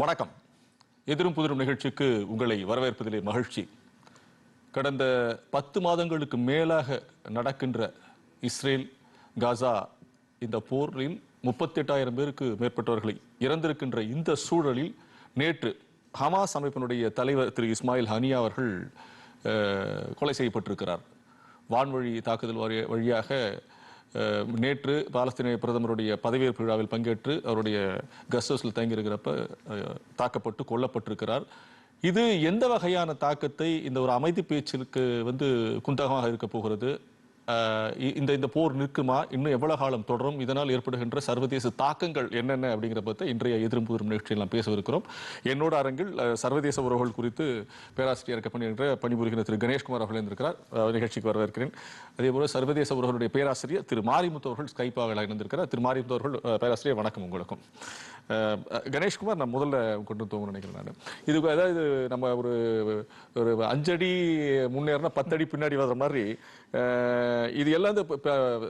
வணக்கம். எதிரும் புதிரும் நிகழ்ச்சிக்கு உங்களை வரவேற்பதிலே மகிழ்ச்சி. கடந்த பத்து மாதங்களுக்கு மேலாக நடக்கின்ற இஸ்ரேல் காசா இந்த போரில் முப்பத்தெட்டாயிரம் பேருக்கு மேற்பட்டவர்களை இறந்திருக்கின்ற இந்த சூழலில் நேற்று ஹமாஸ் அமைப்பினுடைய தலைவர் திரு இஸ்மாயில் ஹனியா அவர்கள் கொலை செய்யப்பட்டிருக்கிறார். வான்வழி தாக்குதல் வழியாக நேற்று பாலஸ்தீனிய பிரதமருடைய பதவியேற்பு விழாவில் பங்கேற்று அவருடைய கெஸ்ட் ஹவுஸில் தங்கியிருக்கிறப்ப தாக்கப்பட்டு கொல்லப்பட்டிருக்கிறார். இது எந்த வகையான தாக்கத்தை இந்த ஒரு அமைதி பேச்சிற்கு வந்து குந்தகமாக இருக்க போகிறது? இந்த இந்த போர் நிற்குமா? இன்னும் எவ்வளவு காலம் தொடரும்? இதனால் ஏற்படுகின்ற சர்வதேச தாக்கங்கள் என்னென்ன அப்படிங்கிற பற்றி இன்றைய எதிர்ப்பு புதிரும் நிகழ்ச்சியில் நாம் பேசவிருக்கிறோம். என்னோட அரங்கில் சர்வதேச உறவுகள் குறித்து பேராசிரியர் பணிகின்ற பணிபுரிகிற திரு கணேஷ்குமார் அவர்கள் இருந்திருக்கிறார். நிகழ்ச்சிக்கு வரவேற்கிறேன். அதேபோல சர்வதேச உறவுகளுடைய பேராசிரியர் திரு மாரிமுத்து அவர்கள் ஸ்கைப்பாக இணைந்திருக்கிறார். திரு மாரிமுத்து அவர்கள் பேராசிரியர் வணக்கம் உங்களுக்கும். கணேஷ்குமார் நான் முதல்ல கொண்டு தோங்க நினைக்கிறேன் நான். இதுக்கு அதாவது நம்ம ஒரு ஒரு அஞ்சடி முன்னேறினா பத்தடி பின்னாடி வர்ற மாதிரி இது எல்லாம் இந்த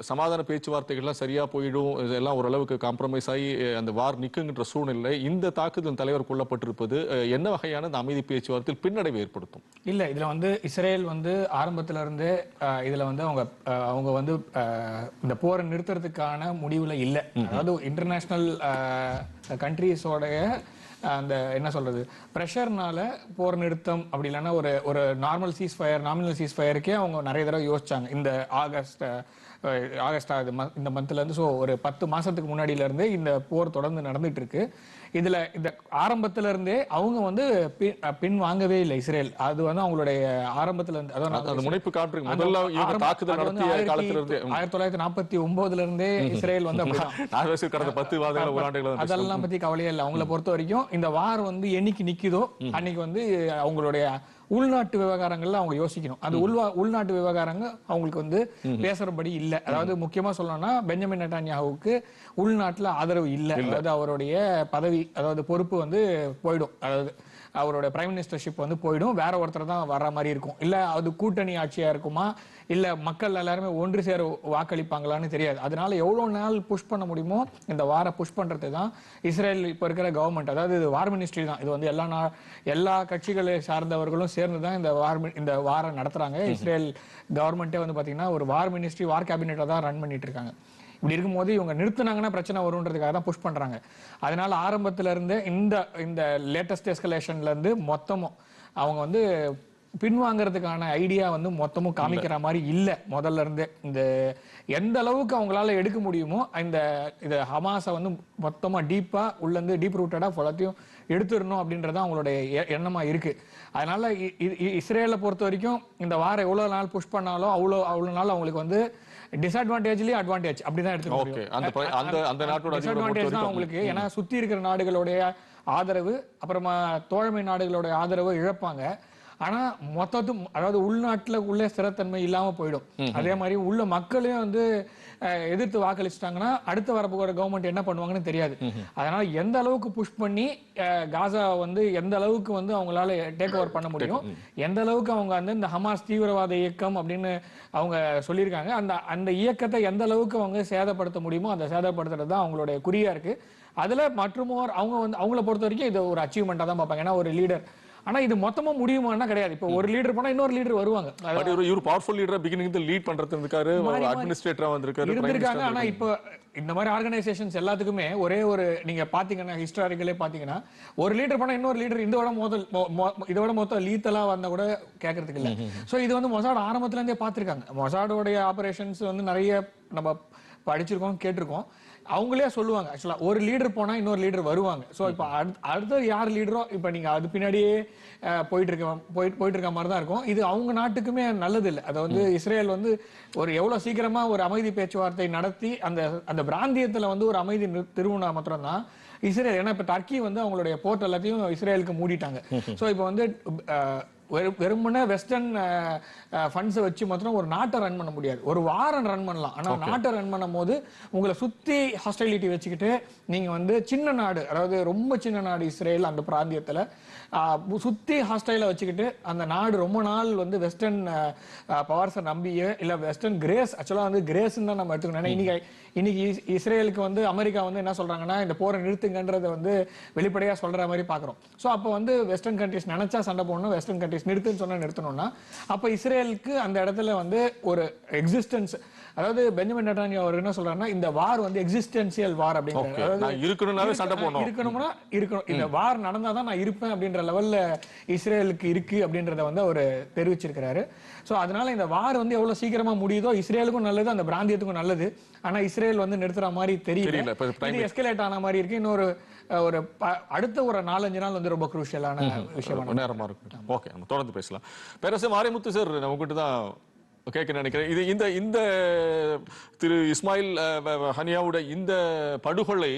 சமாதான பேச்சுவார்த்தைகள்லாம் சரியா போயிடும். இதெல்லாம் ஓரளவுக்கு காம்ப்ரமைஸ் ஆகி அந்த வார் நிற்குங்கிற சூழ்நிலை இந்த தாக்குதல் தலைவர் கொல்லப்பட்டிருப்பது என்ன வகையான இந்த அமைதி பேச்சுவார்த்தையில் பின்னடைவை ஏற்படுத்தும்? இல்ல இதுல வந்து இஸ்ரேல் வந்து ஆரம்பத்துல இருந்தே இதுல வந்து அவங்க அவங்க வந்து இந்த போரை நிறுத்துறதுக்கான முடிவுல இல்ல. அதாவது இன்டர்நேஷனல் கண்ட்ரீஸோடைய அந்த என்ன சொல்றது ப்ரெஷர்னால போர் நிறுத்தம் அப்படி இல்லைன்னா ஒரு ஒரு நார்மல் சீஸ் ஃபயர் நாமினல் சீஸ் ஃபயருக்கே அவங்க நிறைய தடவை யோசிச்சாங்க. இந்த ஆகஸ்ட் ஆகஸ்ட் ஆகுது ம- இந்த மந்த்ல இருந்து ஸோ ஒரு பத்து மாசத்துக்கு முன்னாடியிலருந்தே இந்த போர் தொடர்ந்து நடந்துட்டு இருக்கு. இதுல இந்த ஆரம்பத்துல இருந்தே அவங்க வந்து பின் வாங்கவே இல்லை இஸ்ரேல். அது வந்து அவங்களுடைய ஆரம்பத்துல இருந்து அதான் முனைப்பு அந்த முதல்ல தாக்குதல் நடத்திய ஆயிரத்தி- காலத்துல இருந்தே. ஆயிரத்தி தொள்ளாயிரத்தி நாற்பத்தி ஒன்பதுல இருந்தே இஸ்ரேல் வந்து கடந்த பத்து பேசுறோம். அதெல்லாம் பத்தி கவலையே இல்லை. அவங்கள பொறுத்த வரைக்கும் இந்த வார் வந்து என்னைக்கு நிக்குதோ அன்னைக்கு வந்து அவங்களுடைய உள்நாட்டு விவகாரங்கள்ல அவங்க யோசிக்கணும். அது உள்வா உள்நாட்டு விவகாரங்கள் அவங்களுக்கு வந்து பேசுறபடி இல்ல. அதாவது முக்கியமா சொல்லணும்னா பெஞ்சமின் நெட்டான்யாவுக்கு உள்நாட்டுல ஆதரவு இல்ல. அதாவது அவருடைய பதவி அதாவது பொறுப்பு வந்து போயிடும். அதாவது அவரோட பிரைம் மினிஸ்டர்ஷிப் வந்து போயிடும். வேற ஒருத்தர் தான் வர்ற மாதிரி இருக்கும். இல்ல அது கூட்டணி ஆட்சியா இருக்குமா? இல்ல மக்கள் எல்லாருமே ஒன்று சேர வாக்களிப்பாங்களான்னு தெரியாது. அதனால எவ்வளவு நாள் புஷ் பண்ண முடியுமோ இந்த வார புஷ் பண்றது தான் இஸ்ரேல் இப்ப இருக்கிற கவர்மெண்ட் அதாவது இது வார் மினிஸ்ட்ரி தான். இது வந்து எல்லா நா எல்லா கட்சிகளை சார்ந்தவர்களும் சேர்ந்து தான் இந்த வார் மி- இந்த வாரம் நடத்துறாங்க. இஸ்ரேல் கவர்மெண்ட்டே வந்து பாத்தீங்கன்னா ஒரு வார் மினிஸ்ட்ரி வார் கேபினெட்டை தான் ரன் பண்ணிட்டு இருக்காங்க. இப்படி இருக்கும்போது இவங்க நிறுத்துனாங்கன்னா பிரச்சனை வரும்ன்றதுக்காக தான் புஷ் பண்றாங்க. அதனால ஆரம்பத்துல இருந்தே இந்த இந்த லேட்டஸ்ட் எஸ்கலேஷன்ல இருந்து மொத்தமும் அவங்க வந்து பின்வாங்கறதுக்கான ஐடியா வந்து மொத்தமும் காமிக்கிற மாதிரி இல்ல. முதல்ல இருந்தே இந்த எந்த அளவுக்கு அவங்களால எடுக்க முடியுமோ இந்த இந்த ஹமாஸை வந்து மொத்தமா டீப்பா உள்ள இருந்து டீப் ரூட்டடா எல்லாத்தையும் எடுத்துடணும் அப்படின்றது அவங்களுடைய எ- எண்ணமா இருக்கு. அதனால இஸ்ரேலை பொறுத்த வரைக்கும் இந்த வாரம் எவ்வளவு நாள் புஷ் பண்ணாலும் அவ்வளோ அவ்வளவு நாள் அவங்களுக்கு வந்து டிஸ்அட்வான்டேஜ்லயே அட்வான்டேஜ் அப்படிதான் எடுத்துக்க Okay. முடியும் அந்த ப- அந்த- அந்த நாட்டோட அதிபரை பொறுத்த டிஸ்அட்வான்டேஜ் தான் வரைக்கும். அவங்களுக்கு ஏன்னா சுத்தி இருக்கிற நாடுகளுடைய ஆதரவு அப்புறமா தோழமை நாடுகளுடைய ஆதரவு இழப்பாங்க. ஆனா மொத்தத்தும் அதாவது உள்நாட்டுல உள்ள ஸ்திரத்தன்மை இல்லாம போயிடும். அதே மாதிரி உள்ள மக்களையும் வந்து எதிர்த்து வாக்களிச்சிட்டாங்கன்னா அடுத்து வரப்போகிற கவர்மெண்ட் என்ன பண்ணுவாங்கன்னு தெரியாது. அதனால எந்த அளவுக்கு புஷ் பண்ணி காசா வந்து எந்த அளவுக்கு வந்து அவங்களால டேக் ஓவர் பண்ண முடியும் எந்த அளவுக்கு அவங்க வந்து இந்த ஹமாஸ் தீவிரவாத இயக்கம் அப்படின்னு அவங்க சொல்லியிருக்காங்க. அந்த அந்த இயக்கத்தை எந்த அளவுக்கு அவங்க சேதப்படுத்த முடியுமோ அந்த சேதப்படுத்துறது தான் அவங்களுடைய குறியா இருக்கு. அதுல மற்றுமோர் அவங்க வந்து அவங்கள பொறுத்த வரைக்கும் இது ஒரு அச்சீவ்மெண்டா தான் பார்ப்பாங்க. ஏன்னா ஒரு லீடர் ஆனா இது மொத்தமா முடியுமான்னா கிடையாது. இப்போ ஒரு லீடர் போனா இன்னொரு லீடர் வருவாங்க. இவர் பவர்ஃபுல் லீடரா பிகினிங் லீட் பண்றது இருக்காரு அட்மினிஸ்ட்ரேட்டரா வந்திருக்காரு இருந்திருக்காங்க. ஆனா இப்போ இந்த மாதிரி ஆர்கனைசேஷன்ஸ் எல்லாத்துக்குமே ஒரே ஒரு நீங்க பாத்தீங்கன்னா ஹிஸ்டாரிக்கலே பாத்தீங்கன்னா ஒரு லீடர் பண்ணா இன்னொரு லீடர் இந்த விட முதல் மொ- மொ- இதை விட மொத்தம் லீத்தலா வந்தா கூட கேட்கறதுக்கு இல்ல. சோ இது வந்து மொசாட் ஆரம்பத்துல இருந்தே பாத்திருக்காங்க. மொசாடோடைய ஆபரேஷன்ஸ் வந்து நிறைய நம்ம படிச்சிருக்கோம் கேட்டிருக்கோம். அவங்களே சொல்லுவாங்க. ஆக்சுவலா ஒரு லீடர் போனா இன்னொரு லீடர் வருவாங்க. சோ இப்போ அடுத்த யார் லீடரோ இப்போ நீங்க அது பின்னாடியே போயிட்டு இருக்க போயிட்டு போயிட்டு இருக்க மாதிரி தான் இருக்கும். இது அவங்க நாட்டுக்குமே நல்லது இல்லை அதை வந்து இஸ்ரேல் வந்து ஒரு எவ்வளவு சீக்கிரமா ஒரு அமைதி பேச்சுவார்த்தை நடத்தி அந்த அந்த பிராந்தியத்துல வந்து ஒரு அமைதி நிறு- திருவிழா மாத்திரம் தான் இஸ்ரேல். ஏன்னா இப்ப டர்க்கி வந்து அவங்களுடைய போர்ட் எல்லாத்தையும் இஸ்ரேலுக்கு மூடிட்டாங்க. சோ இப்போ வந்து வெறும் வெறுமனே வெஸ்டர்ன் ஃபண்ட்ஸை வச்சு மாத்திரம் ஒரு நாட்டை ரன் பண்ண முடியாது. ஒரு வாரம் ரன் பண்ணலாம். ஆனா நாட்டை ரன் பண்ணும் போது உங்களை சுத்தி ஹாஸ்டைலிட்டி வச்சுக்கிட்டு நீங்க வந்து சின்ன நாடு அதாவது ரொம்ப சின்ன நாடு இஸ்ரேல் அந்த பிராந்தியத்துல ஆஹ், சுத்தி ஹாஸ்டைல வச்சுக்கிட்டு அந்த நாடு ரொம்ப நாள் வந்து வெஸ்டர்ன் பவர்ஸை நம்பியே இல்ல வெஸ்டர்ன் கிரேஸ் ஆக்சுவலா வந்து கிரேஸ் தான் நம்ம எடுத்துக்கணும். ஏன்னா இன்னைக்கு இன்னைக்கு இஸ்- இஸ்ரேலுக்கு வந்து அமெரிக்கா வந்து என்ன சொல்றாங்கன்னா இந்த போரை நிறுத்துங்கன்றதை வந்து வெளிப்படையா சொல்ற மாதிரி பாக்குறோம். ஸோ அப்போ வந்து வெஸ்டர்ன் கண்ட்ரிஸ் நினைச்சா சண்டை போடணும் வெஸ்டர்ன் கண்ட்ரிஸ் நிறுத்துன்னு சொன்னா நிறுத்தணும்னா அப்போ இஸ்ரேலுக்கு அந்த இடத்துல வந்து ஒரு எக்ஸிஸ்டன்ஸ் அதாவது பெஞ்சமின் நெட்டானியா அவர் என்ன சொல்றாருன்னா இந்த வார் வந்து எக்ஸிஸ்டன்சியல் வார் நான் இருக்கணும்னாவே சண்டை போடணும். இருக்கணும்னா இருக்கணும். இந்த வார் நடந்தாதான் நான் இருப்பேன் அப்படின்ற லெவல்ல இஸ்ரேலுக்கு இருக்கு அப்படின்றத வந்து அவர் தெரிவிச்சிருக்கிறாரு. சோ அதனால இந்த வார் வந்து எவ்வளவு சீக்கிரமா முடியுதோ இஸ்ரேலுக்கும் நல்லது அந்த பிராந்தியத்துக்கும் நல்லது. ஆனா இஸ்ரேல் வந்து நிறுத்துற மாதிரி தெரியல. இது எஸ்கலேட் ஆன மாதிரி இருக்கு. இன்னொரு ஒரு அடுத்த ஒரு நாலஞ்சு நாள் வந்து ரொம்ப குரூஷியலான விஷயமா ரொம்ப நேரமா இருக்கும். ஓகே நம்ம தொடர்ந்து பேசலாம். பேரரசு மாரிமுத்து சார் நான் உங்ககிட்ட தான் கேட்க நினைக்கிறேன். இது இந்த இந்த திரு இஸ்மாயில் ஹனியாவுடைய இந்த படுகொலை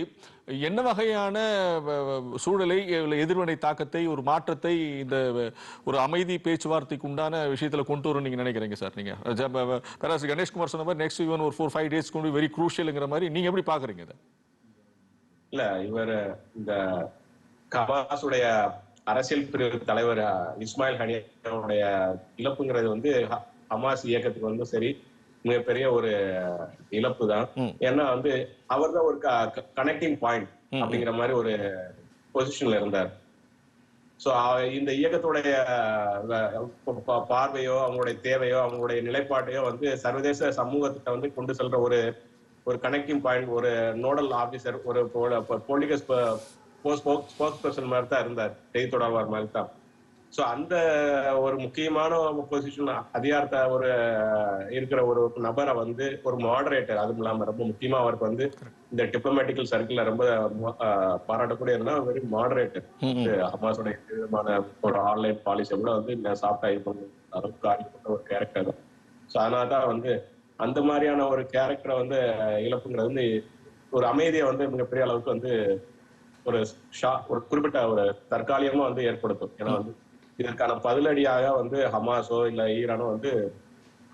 என்ன வகையான சூழலை எதிர்வினை தாக்கத்தை ஒரு மாற்றத்தை இந்த ஒரு அமைதி பேச்சுவார்த்தைக்கு உண்டான விஷயத்துல கொண்டு வரும் நீங்க நினைக்கிறீங்க சார் நீங்க? பேராசி கணேஷ்குமார் சொன்ன மாதிரி நெக்ஸ்ட் ஈவன் ஒரு ஃபோர் ஃபைவ் டேஸ் கொண்டு வெரி குரூஷியலுங்கிற மாதிரி நீங்க எப்படி பாக்குறீங்க இதை? இல்ல இவர் இந்த கபாஸுடைய அரசியல் பிரிவு தலைவர் இஸ்மாயில் ஹனியாவுடைய இழப்புங்கிறது வந்து ஹமாஸ் இயக்கத்துக்கு வந்து சரி மிகப்பெரிய ஒரு இழப்பு தான். ஏன்னா வந்து அவர் தான் ஒரு கனெக்டிங் பாயிண்ட் அப்படிங்கிற மாதிரி ஒரு பொசிஷன்ல இருந்தார். சோ இந்த இயக்கத்துடைய பார்வையோ அவங்களுடைய தேவையோ அவங்களுடைய நிலைப்பாட்டையோ வந்து சர்வதேச சமூகத்திட்ட வந்து கொண்டு செல்ற ஒரு ஒரு கனெக்டிங் பாயிண்ட் ஒரு நோடல் ஆபீசர் ஒரு பொலிட்டிக்கல் ஸ்போக்ஸ் பர்சன் மாதிரி தான் இருந்தார். செய்தி தொடர்பாளர் மாதிரி தான் சோ அந்த ஒரு முக்கியமான பொசிஷன் அதிகாரத்தை ஒரு இருக்கிற ஒரு நபரை வந்து ஒரு மாடரேட்டர் அதுவும் இல்லாம ரொம்ப முக்கியமா அவருக்கு வந்து இந்த டிப்ளமேட்டிக்கல் சர்க்கிள்ல ரொம்ப பாராட்டக்கூடிய வெரி மாடரேட்டர் ஹமாஸோட விதமான ஒரு ஆன்லைன் பாலிசியை கூட வந்து சாப்பிட்டா இது பண்ண அளவுக்கு ஆகிப்பட்ட ஒரு கேரக்டர் தான். ஸோ அதனால தான் வந்து அந்த மாதிரியான ஒரு கேரக்டரை வந்து இழப்புங்கிறது வந்து ஒரு அமைதியை வந்து மிகப்பெரிய அளவுக்கு வந்து ஒரு ஷா ஒரு குறிப்பிட்ட ஒரு தற்காலிகமா வந்து ஏற்படுத்தும். ஏன்னா வந்து இதற்கான பதிலடியாக வந்து ஹமாஸோ இல்ல ஈரானோ வந்து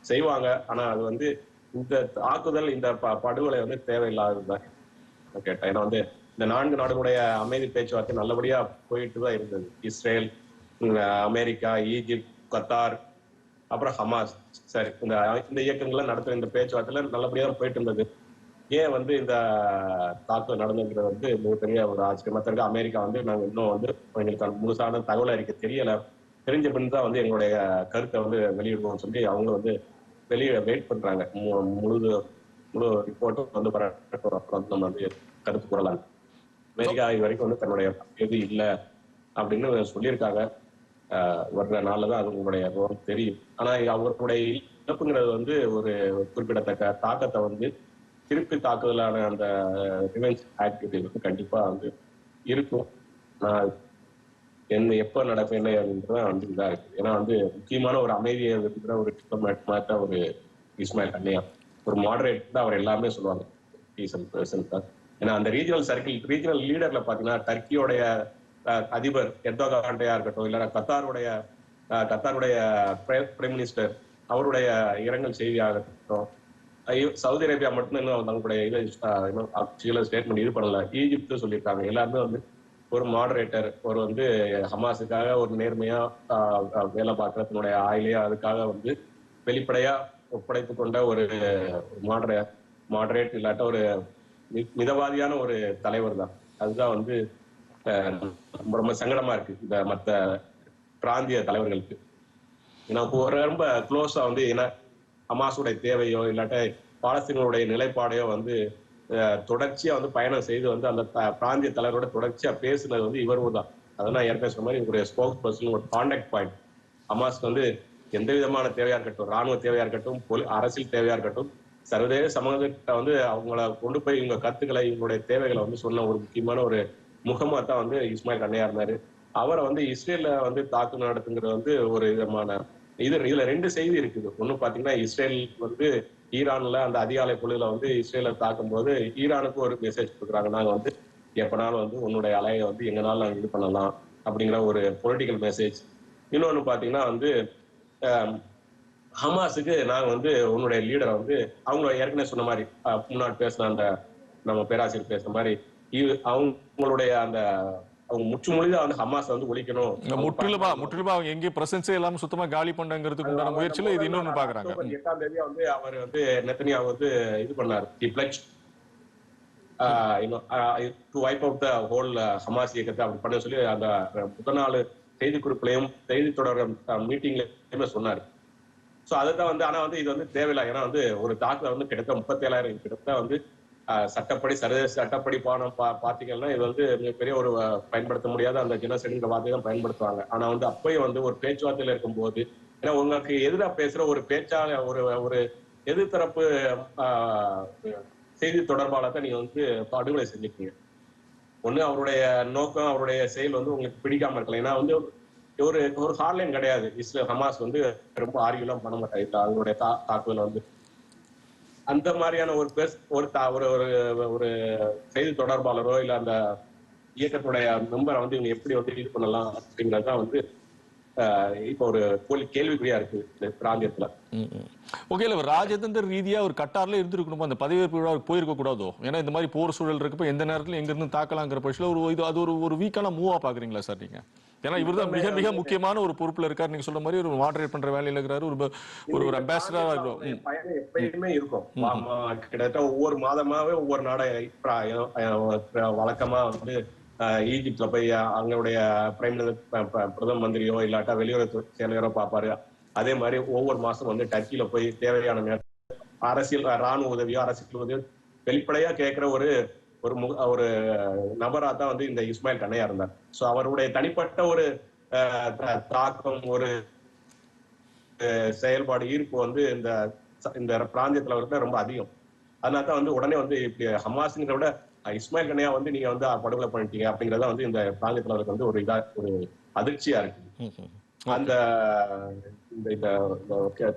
செய்வாங்க. ஆனா அது வந்து இந்த தாக்குதல் இந்த ப- படுகொலை வந்து தேவையில்லாததுதான் கேட்டேன். ஏன்னா வந்து இந்த நான்கு நாடுகளுடைய அமைதி பேச்சுவார்த்தை நல்லபடியா போயிட்டு தான் இருந்தது. இஸ்ரேல் அமெரிக்கா ஈஜிப்ட் கத்தார் அப்புறம் ஹமாஸ். சரி இந்த இந்த இயக்கங்கள்லாம் நடத்துற இந்த பேச்சுவார்த்தையில நல்லபடியா தான் போயிட்டு இருந்தது. ஏன் வந்து இந்த தாக்குதல் நடந்துங்கிறது வந்து மிகப்பெரிய ஒரு ஆச்சரியமா. இருக்கு அமெரிக்கா வந்து நாங்க இன்னும் வந்து எங்களுக்கு முழுசான தகவல் அறிக்கை தெரியல. தெரிஞ்ச பின் தான் வந்து எங்களுடைய கருத்தை வந்து வெளியிடுவோம் சொல்லி அவங்க வந்து வெளியே வெயிட் பண்றாங்க. மு- முழு முழு ரிப்போர்ட்டும் வந்து வரட்டும். அப்புறம் வந்து நம்ம வந்து கருத்து கூறலாம். அமெரிக்கா இது வரைக்கும் வந்து தன்னுடைய எது இல்லை அப்படின்னு சொல்லியிருக்காங்க. வர்ற நாள்ல தான் அது உங்களுடைய ரோல் தெரியும். ஆனா அவர்களுடைய இழப்புங்கிறது வந்து ஒரு குறிப்பிடத்தக்க தாக்கத்தை வந்து திருப்பி தாக்குதலான அந்த ரிவெஞ்ச் ஆக்டிவிட்டி வந்து கண்டிப்பா வந்து இருக்கும். நான் என்ன எப்ப நடக்கும் என்ன அப்படின்றத வந்து இதா இருக்கு. ஏன்னா வந்து முக்கியமான ஒரு அமைதியை இருக்கிற ஒரு டிப்ளமேட் மாதிரி தான் ஒரு இஸ்மாயில் கண்ணியா ஒரு மாடரேட் தான் அவர் எல்லாமே சொல்லுவாங்க ஏன்னா அந்த ரீஜனல் சர்க்கிள் ரீஜனல் லீடர்ல பாத்தீங்கன்னா டர்க்கியோடைய அதிபர் எர்தோகான்டையா இருக்கட்டும் இல்லைன்னா கத்தாருடைய கத்தாருடைய பிரைம் மினிஸ்டர் அவருடைய இரங்கல் செய்தியாக இருக்கட்டும் ஐயோ, சவுதி அரேபியா மட்டும் இன்னும் தங்களுடைய இது ஸ்டேட்மெண்ட் இது பண்ணல. ஈஜிப்து சொல்லியிருக்காங்க. எல்லாருமே வந்து ஒரு மாடரேட்டர் ஒரு வந்து ஹமாஸுக்காக ஒரு நேர்மையா வேலை பார்க்கற தன்னுடைய ஆயிலையா அதுக்காக வந்து வெளிப்படையா ஒப்படைத்து கொண்ட ஒரு மாடரே மாடரேட் இல்லாட்ட ஒரு மி- மிதவாதியான ஒரு தலைவர் தான். அதுதான் வந்து ரொம்ப ரொம்ப சங்கடமா இருக்கு இந்த மத்த பிராந்திய தலைவர்களுக்கு. ஏன்னா இப்போ ஒரு ரொம்ப க்ளோஸா வந்து ஏன்னா ஹமாஸுடைய தேவையோ இல்லாட்ட பாலஸ்தீனருடைய நிலைப்பாடையோ வந்து தொடர்ச்சியா வந்து பயணம் செய்து வந்து அந்த பிராந்திய தலைவரோட தொடர்ச்சியா பேசுனது வந்து இவரும் தான். அதெல்லாம் நான் ஏற்கனவே சொன்ன மாதிரி இவருடைய ஸ்போக்ஸ் பர்சன் ஒரு கான்டாக்ட் பாயிண்ட் ஹமாஸ்க்கு வந்து எந்த விதமான தேவையா இருக்கட்டும் ராணுவ தேவையா இருக்கட்டும் பொலி- அரசியல் தேவையா இருக்கட்டும் சர்வதேச சமூகத்திட்ட வந்து அவங்கள கொண்டு போய் இவங்க கருத்துக்களை இவங்களுடைய தேவைகளை வந்து சொன்ன ஒரு முக்கியமான ஒரு முகமா தான் வந்து இஸ்மாயில் கண்ணையா இருந்தாரு. அவரை வந்து இஸ்ரேல வந்து தாக்கு நடத்துங்கிறது வந்து ஒரு விதமான இது இதுல ரெண்டு செய்தி இருக்குது. ஒண்ணு பாத்தீங்கன்னா இஸ்ரேல் வந்து ஈரான்ல அந்த அதிகாலை பொழுதுல வந்து இஸ்ரேலை தாக்கும் போது ஈரானுக்கு ஒரு மெசேஜ் கொடுக்குறாங்க. நாங்க வந்து எப்பனாலும் வந்து உன்னுடைய அலையை வந்து எங்கனாலும் நாங்கள் இது பண்ணலாம் அப்படிங்கிற ஒரு பொலிட்டிக்கல் மெசேஜ் இன்னொன்னு பாத்தீங்கன்னா வந்து ஹமாஸுக்கு நாங்க வந்து உன்னுடைய லீடரை வந்து அவங்க ஏற்கனவே சொன்ன மாதிரி முன்னாடி பேசின அந்த நம்ம பேராசிரியர் பேசுன மாதிரி அவங்களுடைய அந்த அவங்க முற்று மொழிதான் வந்து ஹமாஸ் வந்து ஒழிக்கணும். முற்றிலுமா முற்றிலுமா அவங்க எங்கேயும் பிரசன்ஸே இல்லாம சுத்தமா காலி பண்ணங்கிறதுக்கு உண்டான முயற்சியில இது இன்னொன்னு பாக்குறாங்க. எட்டாம் தேதி வந்து அவர் வந்து நெத்தனியா வந்து இது பண்ணாரு. He pledged to wipe out the whole Hamas இயக்கத்தை அப்படி பண்ண சொல்லி அந்த முதல் நாள் செய்தி குறிப்பிலையும் செய்தி தொடர் மீட்டிங்லயுமே சொன்னாரு. சோ அதுதான் வந்து ஆனா வந்து இது வந்து தேவையில்லை. ஏன்னா வந்து ஒரு தாக்குதல் வந்து கிட்டத்தட்ட முப்பத்தேழாயிரம் கிட்டத்தட்ட வந்து சட்டப்படி சர்வதேச சட்டப்படி பானம் பா பாத்தீங்கன்னா இது வந்து மிகப்பெரிய ஒரு பயன்படுத்த முடியாத அந்த ஜெனசைடுங்கிற வார்த்தையை தான் பயன்படுத்துவாங்க. ஆனா வந்து அப்பயும் வந்து ஒரு பேச்சுவார்த்தையில இருக்கும்போது ஏன்னா உங்களுக்கு எதிராக பேசுற ஒரு பேச்சாள ஒரு ஒரு எதிர்த்தரப்பு செய்தி தொடர்பாளர் தான் நீங்க வந்து படுகொலை செஞ்சுக்கீங்க ஒண்ணு அவருடைய நோக்கம் அவருடைய செயல் வந்து உங்களுக்கு பிடிக்காம இருக்கலாம் ஏன்னா வந்து ஒரு ஒரு ஹார்லைன் கிடையாது. இஸ்ரேல் ஹமாஸ் வந்து ரொம்ப ஆரியெல்லாம் பண்ண மாட்டாங்க அவங்களுடைய தா தாக்குதல் வந்து அந்த மாதிரியான ஒரு பேஸ் ஒரு ஒரு ஒரு செய்தி தொடர்பாளரோ இல்ல அந்த இயக்கத்துடைய மெம்பரை வந்து இவங்க எப்படி வந்து இது பண்ணலாம் அப்படிங்கிறது தான் வந்து இப்போ ஒரு கேள்வி- கேள்விக்குறியா இருக்கு இந்த பிராந்தியத்துல. ஓகே இல்ல ராஜதந்திர ரீதியா ஒரு கட்டார்ல இருந்திருக்கணுமா அந்த பதவியேற்பு விழாவுக்கு போயிருக்க கூடாதோ? ஏன்னா இந்த மாதிரி போர் சூழல் இருக்கப்ப எந்த நேரத்துல எங்க இருந்து தாக்கலாங்கிற பட்சத்துல ஒரு இது அது ஒரு ஒரு வீக்கான மூவா பாக்குறீங்களா சார் நீங்க? ஏன்னா இவர்தான் மிக மிக முக்கியமான ஒரு பொறுப்புல இருக்காரு. நீங்க சொல்ற மாதிரி ஒரு மாடரேட் பண்ற வேலையில இருக்கிறாரு. ஒரு ஒரு ஒரு அம்பாசிடரா பயணம் எப்பயுமே இருக்கும். கிட்டத்தட்ட ஒவ்வொரு மாதமாவே ஒவ்வொரு நாட வழக்கமா வந்து ஈஜிப்ட்ல போய் அவங்களுடைய பிரைம் பிரதம மந்திரியோ இல்லாட்டா வெளியுறவு செயலரோ பார்ப்பாரு அதே மாதிரி ஒவ்வொரு மாசம் வந்து டர்க்கியில போய் தேவையான அரசியல் ராணுவ உதவியோ அரசியல் உதவியோ வெளிப்படையா கேட்கிற ஒரு ஒரு மு- ஒரு நபரா தான் வந்து இந்த இஸ்மாயில் கண்ணையா இருந்தார். சோ அவருடைய தனிப்பட்ட ஒரு தாக்கம் ஒரு செயல்பாடு ஈர்ப்பு வந்து இந்த இந்த பிராந்தியத்துல வந்து ரொம்ப அதிகம். அதனால தான் வந்து உடனே வந்து இப்படி ஹமாஸ்ங்கிற விட இஸ்மாயில் கண்ணையா வந்து நீங்க வந்து படுகொலை பண்ணிட்டீங்க அப்படிங்கறத வந்து இந்த பிராந்தியத்துல அவருக்கு வந்து ஒரு இதா ஒரு அதிர்ச்சியா இருக்கு. அந்த இந்த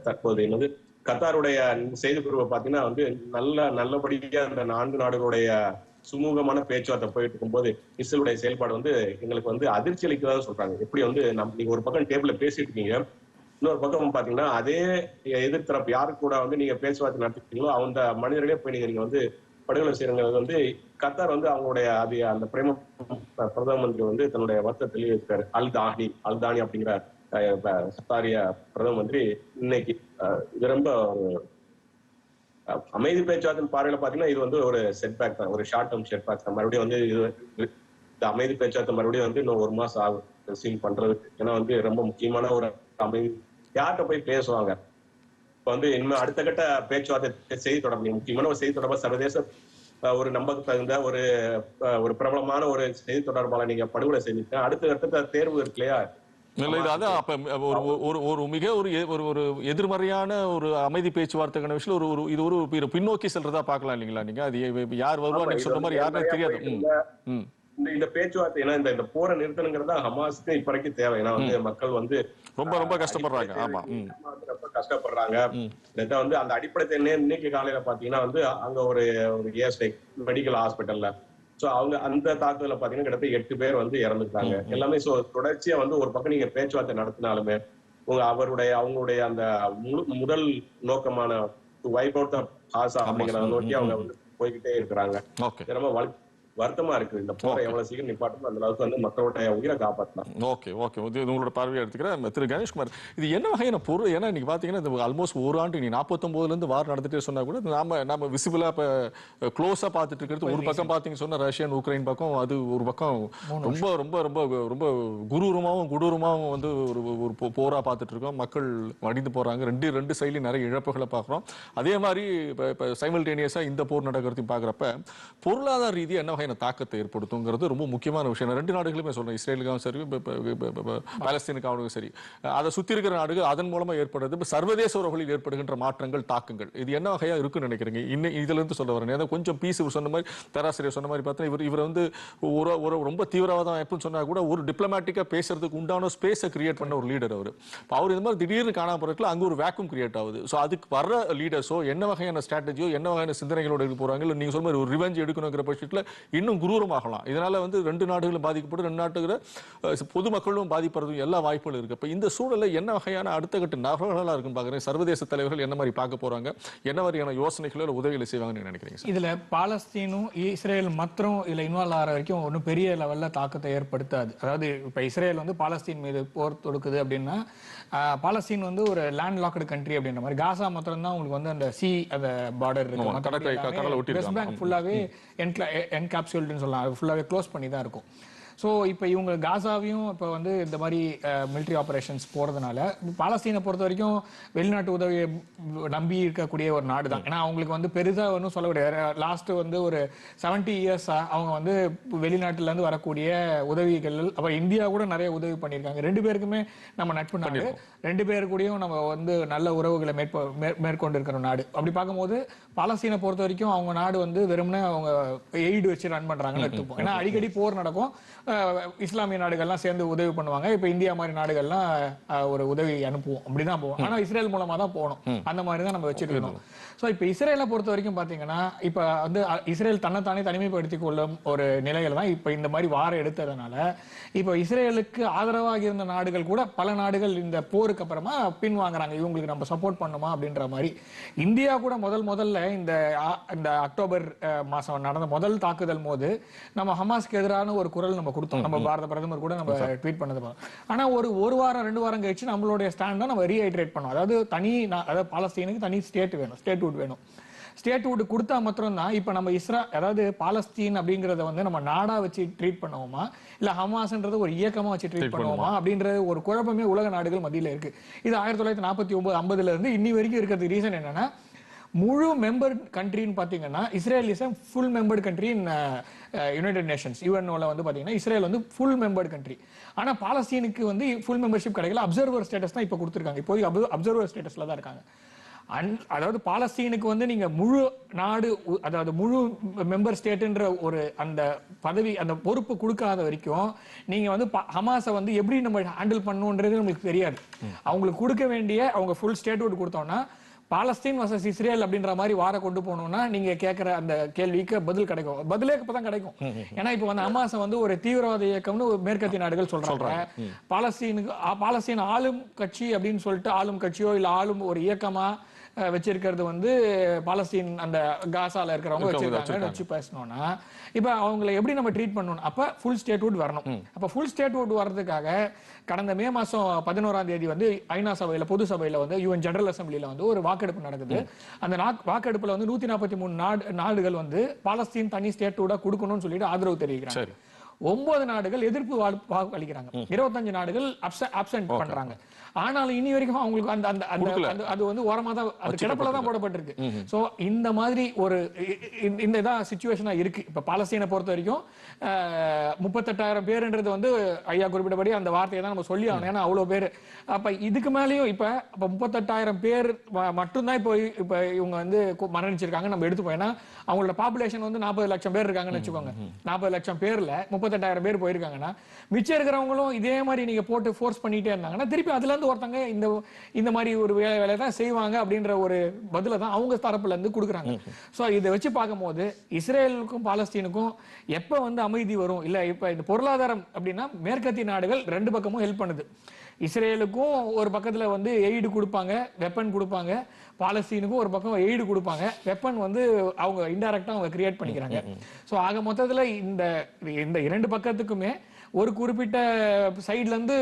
தற்போது என்னது கத்தாருடைய செய்தி பிரிவு பாத்தீங்கன்னா வந்து நல்ல நல்லபடியா அந்த நான்கு நாடுகளுடைய சுமூகமான பேச்சுவார்த்தை போயிட்டு இருக்கும்போது இஸ்ரேலுடைய செயல்பாடு வந்து எங்களுக்கு வந்து அதிர்ச்சி அளிக்கிறதா சொல்றாங்க எப்படி வந்து நம் நீங்க ஒரு பக்கம் டேபிள்ல பேசிட்டு இருக்கீங்க இன்னொரு பக்கம் பாத்தீங்கன்னா அதே எதிர்த்தரப்பு யாரு கூட வந்து நீங்க பேச்சுவார்த்தை நடத்திட்டீங்களோ அந்த மனிதர்களே போய் நீங்க நீங்க வந்து படுகொலை செய்யறது வந்து கத்தார் வந்து அவங்களுடைய அது அந்த பிரேம பிரதம மந்திரி வந்து தன்னுடைய வருத்தத்தை தெரிவித்தார் அல் தாஹி அல் தானி அப்படிங்கிற சத்தாரிய பிரதம மந்திரி இன்னைக்கு இது ரொம்ப அமைதி பேச்சுவார்த்தை பார்வையில பாத்தீங்கன்னா இது வந்து ஒரு செட்பேக் தான். ஒரு ஷார்ட் டேர்ம் செட்பேக் தான். மறுபடியும் வந்து இது இந்த அமைதி பேச்சுவார்த்தை மறுபடியும் வந்து இன்னும் ஒரு மாசம் ஆகும் சீல் பண்றது ஏன்னா வந்து ரொம்ப முக்கியமான ஒரு அமைதி. யார்கிட்ட போய் பேசுவாங்க? இப்ப வந்து இனிமே அடுத்த கட்ட பேச்சுவார்த்தை செய்தி தொடர்பு முக்கியமான ஒரு செய்தி தொடர்பா சர்வதேச ஒரு நம்பக்கு தகுந்த ஒரு ஒரு பிரபலமான ஒரு செய்தி தொடர்பாளர் நீங்க படுகொலை செஞ்சுட்டு அடுத்த கட்டத்த தேர்வு இருக்கு இல்லையா? ஒரு ஒரு ஒரு மிக ஒரு ஒரு ஒரு எதிர்மறையான ஒரு அமைதி பேச்சுவார்த்தைக்கான விஷயம் ஒரு ஒரு இது ஒரு பின்னோக்கி செல்றதா பார்க்கலாம் இல்லைங்களா நீங்க? அது யார் வருவா நீங்க சொல்ற மாதிரி யாருன்னு தெரியாது. இந்த இந்த பேச்சுவார்த்தை ஏன்னா இந்த இந்த போரை நிறுத்தணுங்கிறது ஹமாஸ்க்கு இப்ப வரைக்கும் தேவை. ஏன்னா வந்து மக்கள் வந்து ரொம்ப ரொம்ப கஷ்டப்படுறாங்க. ஆமா. ரொம்ப கஷ்டப்படுறாங்க. இதை வந்து அந்த அடிப்படை இன்னைக்கு காலையில பாத்தீங்கன்னா வந்து அங்க ஒரு ஒரு ஏஸ்டை மெடிக்கல் ஹாஸ்பிட்டல்ல சோ அவங்க அந்த தாக்குதல பாத்தீங்கன்னா கிட்டத்தட்ட எட்டு பேர் வந்து இறந்துட்டாங்க. எல்லாமே சோ தொடர்ச்சியா வந்து ஒரு பக்கம் நீங்க பேச்சுவார்த்தை நடத்தினாலுமே உங்க அவருடைய அவங்களுடைய அந்த முழு முதல் நோக்கமான வைப் அவுட் ஹாசா அப்படிங்கிறத நோக்கி அவங்க வந்து போய்கிட்டே இருக்கிறாங்க. ரொம்ப வலு- வருத்தமா இருக்கு இந்த போரை எவ்வளவு சீக்கிரம் நிப்பாட்டணும் அந்த அளவுக்கு வந்து மக்களுடைய உயிரை காப்பாற்றலாம் ஓகே ஓகே இது உங்களோட பார்வையை எடுத்துக்கிறேன். திரு கணேஷ்குமார் இது என்ன வகையான பொருள்? ஏன்னா இன்னைக்கு பார்த்தீங்கன்னா இது ஆல்மோஸ்ட் ஒரு ஆண்டு நீ நாற்பத்தொம்போதுலேருந்து வார் நடந்துட்டே சொன்னா கூட நாம நாம விசிபிளாக இப்போ க்ளோஸாக பார்த்துட்டு இருக்கிறது. ஒரு பக்கம் பார்த்தீங்க சொன்னா ரஷ்யன் உக்ரைன் பக்கம் அது ஒரு பக்கம் ரொம்ப ரொம்ப ரொம்ப ரொம்ப குரூரமாகவும் கொடூரமாகவும் வந்து ஒரு ஒரு போரா பார்த்துட்டு இருக்கோம். மக்கள் மடிந்து போறாங்க. ரெண்டு ரெண்டு சைட்லையும் நிறைய இழப்புகளை பார்க்குறோம். அதே மாதிரி இப்போ இப்போ சைமல்டேனியஸாக இந்த போர் நடக்கிறதையும் பார்க்குறப்ப பொருளாதார ரீதியாக என்ன வகையான தாக்கத்தை ஏற்படுத்துங்கிறது ரொம்ப முக்கியமான விஷயம். ரெண்டு நாடுகளுமே சொல்றேன். இஸ்ரேலுக்காகவும் சரி பாலஸ்தீனுக்காகவும் சரி. அதை சுத்தி இருக்கிற நாடுகள் அதன் மூலமா ஏற்படுறது இப்ப சர்வதேச உறவுகளில் ஏற்படுகின்ற மாற்றங்கள் தாக்கங்கள். இது என்ன வகையா இருக்குன்னு நினைக்கிறீங்க? இன்னும் இதுல இருந்து சொல்ல வரேன். ஏன்னா கொஞ்சம் பீஸ் இவர் சொன்ன மாதிரி பேராசிரியர் சொன்ன மாதிரி பார்த்தா இவர் இவர் வந்து ஒரு ஒரு ரொம்ப தீவிரவாதம் எப்படின்னு சொன்னா கூட ஒரு டிப்ளமேட்டிக்கா பேசுறதுக்கு உண்டான ஸ்பேஸை கிரியேட் பண்ண ஒரு லீடர் அவர். அவர் இந்த மாதிரி திடீர்னு காணாம போறதுல அங்க ஒரு வேக்கும் கிரியேட் ஆகுது. ஸோ அதுக்கு வர்ற லீடர்ஸோ என்ன வகையான ஸ்ட்ராட்டஜியோ என்ன வகையான சிந்தனைகளோட இருக்க போறாங்க? நீங்க சொல்ற மாதிரி ஒரு ரிவெஞ்ச் எடுக்கணுங்கிற பட்சத்தில் இன்னும் குரூரமாகலாம். இதனால வந்து ரெண்டு நாடுகளும் பாதிக்கப்படும். ரெண்டு நாட்டுகிற பொதுமக்களும் பாதிப்படுறதும் எல்லா வாய்ப்புகளும் இருக்கு. இப்போ இந்த சூழலில் என்ன வகையான அடுத்த கட்ட நகர்களாக இருக்குன்னு பார்க்குறேன் சர்வதேச தலைவர்கள் என்ன மாதிரி பார்க்க போறாங்க? என்ன மாதிரியான யோசனைகளோ இல்லை உதவிகளை செய்வாங்கன்னு நினைக்கிறீங்க இதில் பாலஸ்தீனும் இஸ்ரேல் மற்றும் இதில் இன்வால்வ் ஆகிற வரைக்கும் ஒன்றும் பெரிய லெவலில் தாக்கத்தை ஏற்படுத்தாது. அதாவது இப்போ இஸ்ரேல் வந்து பாலஸ்தீன் மீது போர் தொடுக்குது அப்படின்னா பாலஸ்தீன் வந்து ஒரு லேண்ட் லாக்டு கண்ட்ரி அப்படின்ற மாதிரி. காசா மாத்திரம் தான் உங்களுக்கு வந்து அந்த சி அந்த பார்டர் ஒட்டி வெஸ்ட். பேங்க் ஃபுல்லாவே என்கேப்சூல்டுன்னு சொல்லலாம். ஃபுல்லாவே க்ளோஸ் பண்ணி தான் இருக்கும். ஸோ இப்போ இவங்க காசாவையும் இப்போ வந்து இந்த மாதிரி மிலிட்ரி ஆபரேஷன்ஸ் போகிறதுனால பாலஸ்தீனை பொறுத்த வரைக்கும் வெளிநாட்டு உதவியை நம்பி இருக்கக்கூடிய ஒரு நாடு தான் ஏன்னா அவங்களுக்கு வந்து பெரிதாக ஒன்றும் சொல்ல முடியாது. லாஸ்ட் வந்து ஒரு செவன்ட்டி இயர்ஸாக அவங்க வந்து வெளிநாட்டிலேருந்து வரக்கூடிய உதவிகள் அப்போ இந்தியா கூட நிறைய உதவி பண்ணியிருக்காங்க. ரெண்டு பேருக்குமே நம்ம நட்பு நாடு. ரெண்டு பேரு கூடயும் நம்ம வந்து நல்ல உறவுகளை மேற்ப மேற்- மேற்கொண்டு இருக்கிற நாடு. அப்படி பார்க்கும்போது பாலஸ்தீனை பொறுத்த வரைக்கும் அவங்க நாடு வந்து வெறுமனே அவங்க எய்டு வச்சு ரன் பண்றாங்கன்னு எடுத்துப்போம். ஏன்னா அடிக்கடி போர் நடக்கும். இஸ்லாமிய நாடுகள்லாம் சேர்ந்து உதவி பண்ணுவாங்க. இப்போ இந்தியா மாதிரி நாடுகள்லாம் ஒரு உதவி அனுப்புவோம். அப்படிதான் போவோம். ஆனா இஸ்ரேல் மூலமா தான் போகணும். அந்த மாதிரி தான் நம்ம வச்சிருக்கணும் ஸோ இப்போ இஸ்ரேலை பொறுத்த வரைக்கும் பாத்தீங்கன்னா இப்போ வந்து இஸ்ரேல் தன்னைத்தானே தனிமைப்படுத்திக் கொள்ளும் ஒரு நிலையில தான் இப்போ இந்த மாதிரி வாரம் எடுத்ததுனால இப்போ இஸ்ரேலுக்கு ஆதரவாக இருந்த நாடுகள் கூட பல நாடுகள் இந்த போருக்கு அப்புறமா பின்வாங்குறாங்க. இவங்களுக்கு நம்ம சப்போர்ட் பண்ணுமா அப்படின்ற மாதிரி. இந்தியா கூட முதல் முதல்ல இந்த இந்த அக்டோபர் மாசம் நடந்த முதல் தாக்குதல் போது நம்ம ஹமாஸ்க்கு எதிரான ஒரு குரல் நம்ம கொடுத்தோம். நம்ம பாரத பிரதமர் கூட நம்ம ட்வீட் பண்ணது. ஆனா ஒரு ஒரு வாரம் ரெண்டு வாரம் கழிச்சு நம்மளுடைய ஸ்டாண்டை நம்ம ரீஹைட்ரேட் பண்ணோம். அதாவது தனி அதாவது பாலஸ்தீனுக்கு தனி ஸ்டேட் வேணும் ஸ்டேட்ஹுட் வேணும். ஸ்டேட்ஹுட் கொடுத்தா மாத்திரம் தான் இப்போ நம்ம இஸ்ரா அதாவது பாலஸ்தீன் அப்படிங்கறத வந்து நம்ம நாடா வச்சு ட்ரீட் பண்ணுவோமா? இல்ல ஹமாஸ்ன்றத ஒரு இயக்கமா வச்சு ட்ரீட் பண்ணுவோமா? அப்படின்றது ஒரு குழப்பமே உலக நாடுகள் மத்தியில இருக்கு. இது ஆயிரத்தி தொள்ளாயிரத்தி நாற்பத்தி ஒன்பது ஐம்பதுல இருந்து இன்னி வரைக்கும் இருக்கிறதுக்கு ரீசன் என்னன்னா முழு மெம்பர் கண்ட்ரின்னு பார்த்தீங்கன்னா Israel is full membered country in United Nations யூஎன்ஓல வந்து பார்த்தீங்கன்னா இஸ்ரேல் வந்து ஃபுல் மெம்பர்ட் கண்ட்ரி ஆனா பாலஸ்தீனுக்கு வந்து ஃபுல் மெம்பர்ஷிப் கிடைக்கல. அப்சர்வர் ஸ்டேட்டஸ் தான் இப்போ கொடுத்துருக்காங்க. இப்போதைக்கு அப்சர்வர் ஸ்டேட்டஸ்ல தான் இருக்காங்க. அன் அதாவது பாலஸ்தீனுக்கு வந்து நீங்க முழு நாடு அதாவது முழு மெம்பர் ஸ்டேட்ன்ற ஒரு அந்த பதவி அந்த பொறுப்பு கொடுக்காத வரைக்கும் நீங்க வந்து ஹமாஸை வந்து எப்படி நம்ம ஹேண்டில் பண்ணணுன்றது நம்மளுக்கு தெரியாது. அவங்களுக்கு கொடுக்க வேண்டிய அவங்க ஃபுல் ஸ்டேட்ஹுட் கொடுத்தோம்னா பாலஸ்தீன் வர்சஸ் இஸ்ரேல் அப்படின்ற மாதிரி வார கொண்டு போகணும்னா நீங்க கேட்கிற அந்த கேள்விக்கு பதில் கிடைக்கும். பதிலே இப்பதான் கிடைக்கும். ஏன்னா இப்போ வந்து ஹமாஸை வந்து ஒரு தீவிரவாத இயக்கம்னு ஒரு மேற்கத்திய நாடுகள் சொல்றாங்க. பாலஸ்தீனுக்கு பாலஸ்தீன் ஆளும் கட்சி அப்படின்னு சொல்லிட்டு ஆளும் கட்சியோ இல்ல ஆளும் ஒரு இயக்கமா வச்சிருக்கிறது வந்து பாலஸ்தீன் அந்த காசால இருக்கிறவங்க வச்சிருக்காங்கன்னு வச்சு பேசணும்னா இப்ப அவங்களை எப்படி நம்ம ட்ரீட் பண்ணணும்? அப்ப ஃபுல் ஸ்டேட்ஹுட் வரணும். அப்ப ஃபுல் ஸ்டேட்ஹுட் வர்றதுக்காக கடந்த மே மாசம் பதினோராம் தேதி வந்து ஐநா சபையில பொது சபையில வந்து யூஎன் ஜெனரல் அசம்பிளில வந்து ஒரு வாக்கெடுப்பு நடக்குது. அந்த வாக்கெடுப்புல வந்து நூத்தி நாற்பத்தி மூணு நாடு நாடுகள் வந்து பாலஸ்தீன் தனி ஸ்டேட்டோட கொடுக்கணும்னு சொல்லிட்டு ஆதரவு தெரிவிக்கிறாங்க. ஒன்பது நாடுகள் எதிர்ப்பு அளிக்கிறாங்க. இருபத்தஞ்சு நாடுகள் அப்சென்ட் பண்றாங்க. ஆனாலும் இனி வரைக்கும் அவங்களுக்கு அந்த அந்த அது வந்து ஓரமா தான் அது கிடப்புல தான் போடப்பட்டிருக்கு. சோ இந்த மாதிரி ஒரு இந்த இதான் சுச்சுவேஷனா இருக்கு. இப்ப பாலஸ்தீனை பொறுத்த வரைக்கும் முப்பத்தெட்டாயிரம் பேருன்றது வந்து ஐயா குறிப்பிட்டபடி அந்த வார்த்தையை தான் நம்ம சொல்லி ஆகணும் ஏன்னா அவ்வளவு பேர். அப்ப இதுக்கு மேலயும் இப்ப அப்ப முப்பத்தெட்டாயிரம் பேர் மட்டும்தான் இப்போ இப்ப இவங்க வந்து மரணிச்சிருக்காங்க நம்ம எடுத்துப்போம். ஏன்னா அவங்களோட பாப்புலேஷன் வந்து நாற்பது லட்சம் பேர் இருக்காங்கன்னு வச்சுக்கோங்க. நாற்பது லட்சம் பேர்ல முப்பத்தெட்டாயிரம் பேர் போயிருக்காங்கன்னா மிச்சம் இருக்கிறவங்களும் இதே மாதிரி நீங்க போட்டு ஃபோர்ஸ் பண்ணிட்டே இருந்தாங்கன்னா திருப்பி அதுல இருந்து ஒருத்தங்க இந்த இந்த மாதிரி ஒரு வேலை வேலையை தான் செய்வாங்க அப்படின்ற ஒரு பதில தான் அவங்க தரப்புல இருந்து கொடுக்குறாங்க. சோ இதை வச்சு பார்க்கும்போது இஸ்ரேலுக்கும் பாலஸ்தீனுக்கும் எப்ப வந்து அமைதி வரும்? இல்ல இப்ப இந்த பொருளாதாரம் அப்படின்னா மேற்கத்திய நாடுகள் ரெண்டு பக்கமும் ஹெல்ப் பண்ணுது. இஸ்ரேலுக்கும் ஒரு பக்கத்துல வந்து எய்டு கொடுப்பாங்க வெப்பன் கொடுப்பாங்க. பாலஸ்தீனுக்கும் ஒரு பக்கம் எய்டு கொடுப்பாங்க. வெப்பன் வந்து அவங்க இன்டைரக்டா அவங்க கிரியேட் பண்ணிக்கிறாங்க. சோ ஆக மொத்தத்துல இந்த இந்த இரண்டு பக்கத்துக்குமே ஒரு குறிப்பிட்ட சைடுல இருந்து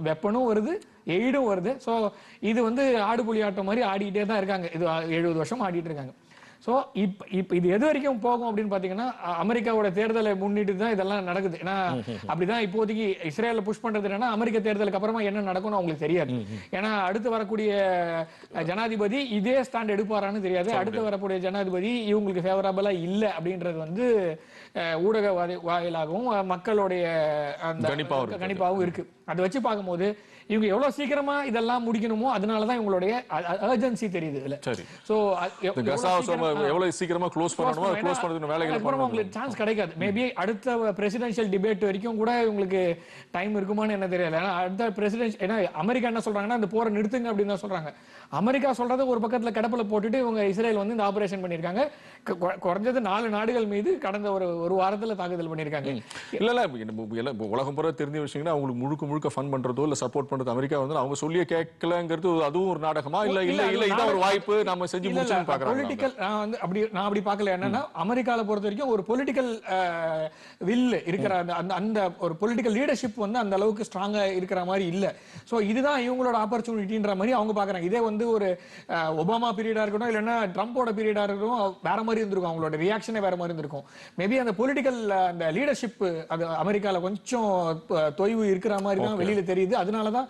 வெப்பனும் வருது எய்டும் வருது. சோ இது வந்து ஆடு புலி ஆட்டம் மாதிரி ஆடிக்கிட்டே தான் இருக்காங்க. இது எழுபது வருஷம் ஆடிட்டு இருக்காங்க. சோ இப்ப இப்ப இது எது வரைக்கும் போகும் அப்படின்னு பாத்தீங்கன்னா அ- அமெரிக்காவோட தேர்தலை முன்னிட்டு தான் இதெல்லாம் நடக்குது. ஏன்னா அப்படிதான் இப்போதைக்கு இஸ்ரேல புஷ் பண்றது என்னன்னா அமெரிக்க தேர்தலுக்கு அப்புறமா என்ன நடக்கும்னு அவங்களுக்கு தெரியாது. ஏன்னா அடுத்து வரக்கூடிய ஜனாதிபதி இதே ஸ்டாண்ட் எடுப்பாரான்னு தெரியாது. அடுத்து வரக்கூடிய ஜனாதிபதி இவங்களுக்கு ஃபேவரபிளா இல்ல அப்படின்றது வந்து ஊடக வாயிலாகவும் மக்களுடைய அந்த. கணிப்பாகவும் இருக்கு. அதை வச்சு பார்க்கும்போது இவங்க எவ்வளவு சீக்கிரமா இதெல்லாம் முடிக்கணுமோ அதனாலதான் இவங்களுடைய அர்ஜென்சி தெரியுது இதுல. சரி. சோ எவ்வளவு சீக்கிரமா க்ளோஸ் பண்ணணுமோ க்ளோஸ் பண்ணதுக்கு வேலைகளை அப்புறம் உங்களுக்கு சான்ஸ் கிடைக்காது. மேபி அடுத்த பிரசிடென்ஷியல் டிபேட் வரைக்கும் கூட உங்களுக்கு டைம் இருக்குமான்னு என்ன தெரியல. ஏன்னா அடுத்த பிரசிடென்ட் ஏன்னா அமெரிக்கா என்ன சொல்றாங்கன்னா இந்த போரை நிறுத்துங்க அப்படின்னு தான் சொல்றாங்க. அமெரிக்கா சொல்றதை ஒரு பக்கத்துல கடப்புல போட்டுட்டு இவங்க இஸ்ரேல் வந்து இந்த ஆபரேஷன் பண்ணிருக்காங்க கு- கு- குறைஞ்சது நாலு நாடுகள் மீது கடந்த ஒரு ஒரு வாரத்துல தாக்குதல் பண்ணிருக்காங்க இல்ல இல்ல உலகம் பூரா தெரிஞ்ச விஷயங்கன்னா அவங்களுக்கு முழுக்க முழுக்க ஃபன் பண்றதோ இல்ல சப்போர்ட் பண்றது அமெரிக்கா வந்து அவங்க சொல்லியே கேட்கலங்கிறது அதுவும் ஒரு நாடகமா? இல்ல இல்ல இல்ல இதான் ஒரு வாய்ப்பு நம்ம செஞ்சு முடிச்சுன்னு பாக்குறாங்க பொலிட்டிக்கல் நான் வந்து அப்படி நான் அப்படி பார்க்கல. என்னன்னா அமெரிக்கால பொறுத்த வரைக்கும் ஒரு பொலிட்டிக்கல் வில் இருக்கிற அந்த அந்த அந்த ஒரு பொலிட்டிக்கல் லீடர்ஷிப் வந்து அந்த அளவுக்கு ஸ்ட்ராங்கா இருக்கிற மாதிரி இல்ல. சோ இதுதான் இவங்களோட ஆப்பர்ச்சுனிட்டின்ற மாதிரி அவங்க பாக்குறாங்க. இதே வந்து ஒரு அஹ், ஒபாமா பீரியடா இருக்கட்டும் இல்லைன்னா ட்ரம்போட பீரியடா இருக்கட்டும் வேற மாதிரி இருந்திருக்கும் அவங்களோட ரியாக்ஷனே வேற மாதிரி இருந்திருக்கும். மேபி அந்த பொலிட்டிக்கல் அந்த லீடர்ஷிப் அது அமெரிக்கால கொஞ்சம் தொய்வு இருக்கிற மாதிரி தான் வெளியில தெரியுது.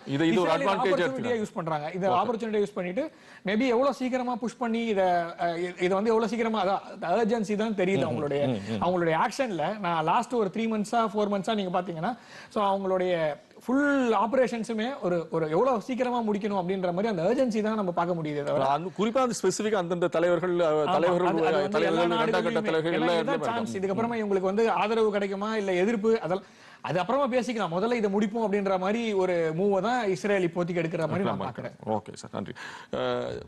இது- இது ஒரு advantage opportunity-ஆ எடுத்துக்கிறாங்க. யூஸ் பண்றாங்க. இந்த ஆப்பர்ச்சுனிட்டி யூஸ் பண்ணிட்டு மேபி எவ்வளவு சீக்கிரமா புஷ் பண்ணி இத இத வந்து எவ்வளவு சீக்கிரமா அதான் அர்ஜென்சி தான் தெரியுது அவங்களுடைய அவங்களுடைய ஆக்ஷன்ல நான் லாஸ்ட் ஒரு த்ரீ மந்த்ஸா ஃபோர் மந்த்ஸா நீங்க பாத்தீங்கன்னா சோ அவங்களுடைய ஃபுல் ஆபரேஷன்ஸுமே ஒரு ஒரு எவ்வளவு சீக்கிரமா முடிக்கணும் அப்படின்ற மாதிரி அந்த அர்ஜென்சி தான் நம்ம பார்க்க முடியுது தவிர. குறிப்பா அந்த ஸ்பெசிபிக்கா அந்தந்த தலைவர்கள் தலைவர்கள் தலைவர்கள் chance. இதுக்கப்புறமா இவங்களுக்கு வந்து ஆதரவு கிடைக்குமா இல்ல எதிர்ப்பு? அதெல்லாம் அது அப்புறமா பேசிக்கலாம். முதல்ல இதை முடிப்போம் அப்படின்ற மாதிரி ஒரு மூவை தான் இஸ்ரேல் இப்போதைக்கு எடுக்கிற மாதிரி நான் பாக்குறேன் ஓகே சார் நன்றி.